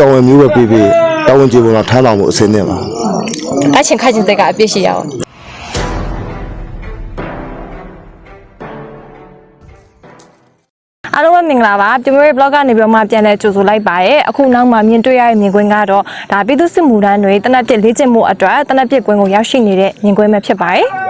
တော်ဝင်မျိုးပဲပေးပေးတော်ဝင်ကြည်ပုံတော့ထမ်းဆောင်မှုအစင်းနဲ့ပါတိုက်ချင်ခိုက်ချင်စိတ်ကအပြည့်ရှိရအောင်အားလုံးပဲမင်္ဂလာပါကျွန်တော်ရဲ့ blog ကနေပြီးတော့မှပြန်လဲကြိုဆိုလိုက်ပါရယ်အခုနောက်မှမြင်တွေ့ရတဲ့မြင်ကွင်းကတော့ဒါပြည်သူစစ်မှုထမ်းတွေတနက်ပြစ်လေ့ကျင့်မှုအတွက်တနက်ပြစ်ကွင်းကိုရောက်ရှိနေတဲ့မြင်ကွင်းပဲဖြစ်ပါတယ်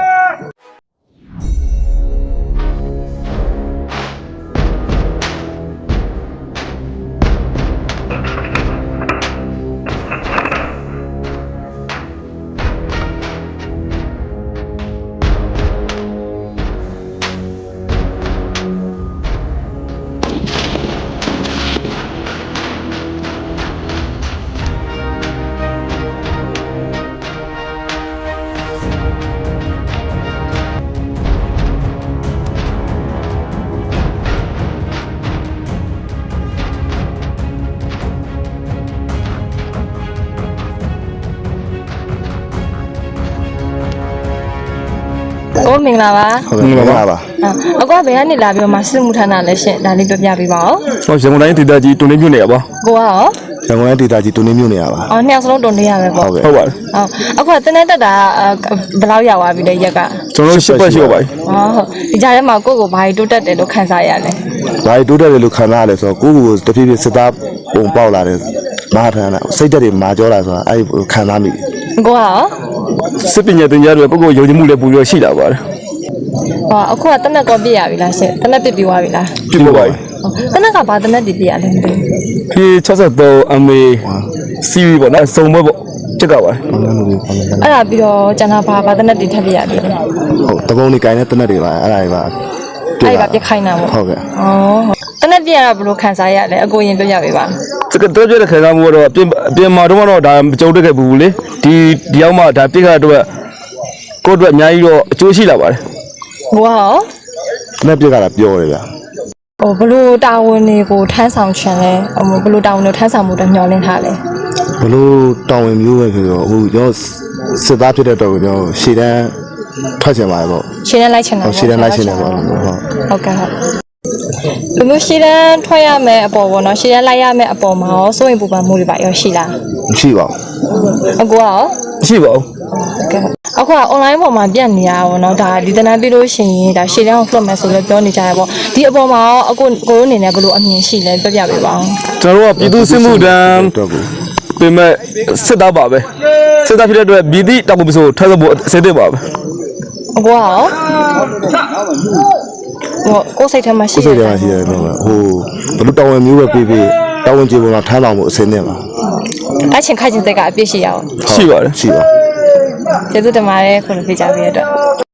ကိုမင်္ဂလာပါဟုတ်ကဲ့မင်္ဂလာပါအကွာဘယ်ကနေလာပြီးတော့မှစစ်မှုထမ်းတာလဲရှင်ဒါလေးပြောပြပေးပါဦးဟောရန်ကုန်တိုင်းဒေသကြီးတွန်းနေမြို့နေရပါကိုကရောရန်ကုန်တိုင်းဒေသကြီးတူနေမြို့နေရပါအော်နှစ်ယောက်စလုံးတုံနေရပဲပေါ့ဟုတ်ကဲ့ဟုတ်ပါတယ်ဟုတ်အခုကတင်းနေတက်တာဘယ်လောက်ရောက်သွားပြီလဲရက်ကကျွန်တော်တို့ရှစ်ပတ်ရှိပါပြီဟောဟုတ်ဒီကြားထဲမှာကိုယ့်ကိုဘာကြီးတိုးတက်တယ်လို့ခံစားရလဲဘာတိုးတက်တယ်လို့ခံစားရလဲဆိုတော့ကိုယ့်ကိုယ်ကိုတဖြည်းဖြည်းစစ်သားပုံပေါက်လာတယ်မဟာထန်တာစိတ်တက်တွေမာကြောလာဆိုတာအဲ့ဒီခံစားမိတယ်ကိုကရော စစ်ပညာသင်ကြားတွေကိုကိုယ်ကိုယုံကြည်မှုလည်းပူပြီးတော့ရှိလာပါတယ်ဟောအခုကတနက်ကောပြည့်ရပြီလားရှင်တနက်ပြည့်ပြီးသွားပြီလားပြည့်လို့ပါပြီတနက်ကဘာတနက်ပြည့်ပြည့်ရလဲမသိဒီ63 MA CV ပေါ့နော်စုံဘက်ပေါ့ချက်ကပါတယ်ဘာလို့လဲဘာလို့လဲဘူးအဲ့ဒါပြီးတော့ကျန်တာဘာဘာတနက်တွေထပ်ပြည့်ရပြီလဲဟုတ်တကုံနေကိုင်းတဲ့တနက်တွေပါအဲ့ဒါတွေပါအဲ့ဒီပါပြည့်ခိုင်းတာပေါ့ဟုတ်ကဲ့ဩတ နက်ပြည့်ရတာဘယ်လိုခံစားရလဲအကိုရင်ပြောပြပေးပါစကတော့ပြတဲ့ခံစားမှုကတော့အပြင်အပြင်မှာတော့တော့ဒါမကြုံတက်ခဲ့ဘူးလေဒီဒီရောက်မှဒါပြစ်ခါတော့ကိုယ့်အတွက်အများကြီးတော့အကျိုးရှိလာပါတယ်ကိုကရောတနက်ပြက်ကတာပြောတယ်ဗျာဟိုဘလို့တာဝန်တွေကိုထမ်းဆောင်ချင်လဲဟိုဘလို့တာဝန်တွေထမ်းဆောင်မှုတွေညှော်လင့်ထားလဲဘလို့တောင်းဝင်မျိုးပဲဖြစ်တော့ဟိုကျွန်တော်စစ်သားဖြစ်တဲ့တော့ကျွန်တော်ရှေ့တန်းထွက်ချင်ပါတယ်ပေါ့ရှင်းတန်းလိုက်ချင်တာဟုတ်ရှေ့တန်းလိုက်ချင်တယ်ပေါ့ဟုတ်ဟုတ်ကဲ့ဟုတ် ဘယ်လိုရှင်းတန်းထွက်ရမယ်အပေါ်ပေါ့နော်ရှင်းတန်းလိုက်ရမယ်အပေါ်မှာရောစိုးရင်ပူပန်မှုတွေပါရောရှိလားမရှိပါအကူကရောရှိပါဦးကဲအခုက online ပေါ်မှာပြတ်နေရတာပေါ့နော်ဒါဒီတန်းပြီးလို့ရှိရင်ဒါရှေ့တန်းကိုလွှတ်မယ်ဆိုလည်းပြောနေကြရပေါ့ဒီအပေါ်မှာရောအခုကိုတို့အနေနဲ့ဘယ်လိုအမြင်ရှိလဲပြပြပေးပါဦးကျွန်တော်တို့ကပြည်သူစစ်မှုတန်းတော့ဘူးပြင်မဲ့စစ်သားပါပဲစစ်သားဖြစ်တဲ့အတွက်ပြည်သည့်တောက်မှုဆိုထားသဖို့အစစ်သေးပါပဲအကူကရောဟို ကိုယ်စိတ်ထဲမှာရှိကိုယ်စိတ်ထဲတယ်မှာရှိတယ်တော့ဟိုဘလို့တောင်းဝင်မျိုးပဲပေးပေးတောင်းဝင်ကြည်ပုံတော့ထမ်းဆောင်မှုအစင်းနဲ့ပါတိုက်ချင်ခိုက်ချင်စိတ်ကအပြည့်ရှိရအောင်ရှိပါတယ်ရှိပါကျေးဇူးတင်ပါတယ်ခုလိုဖိတ်ကြားပေးရတဲ့အတွက်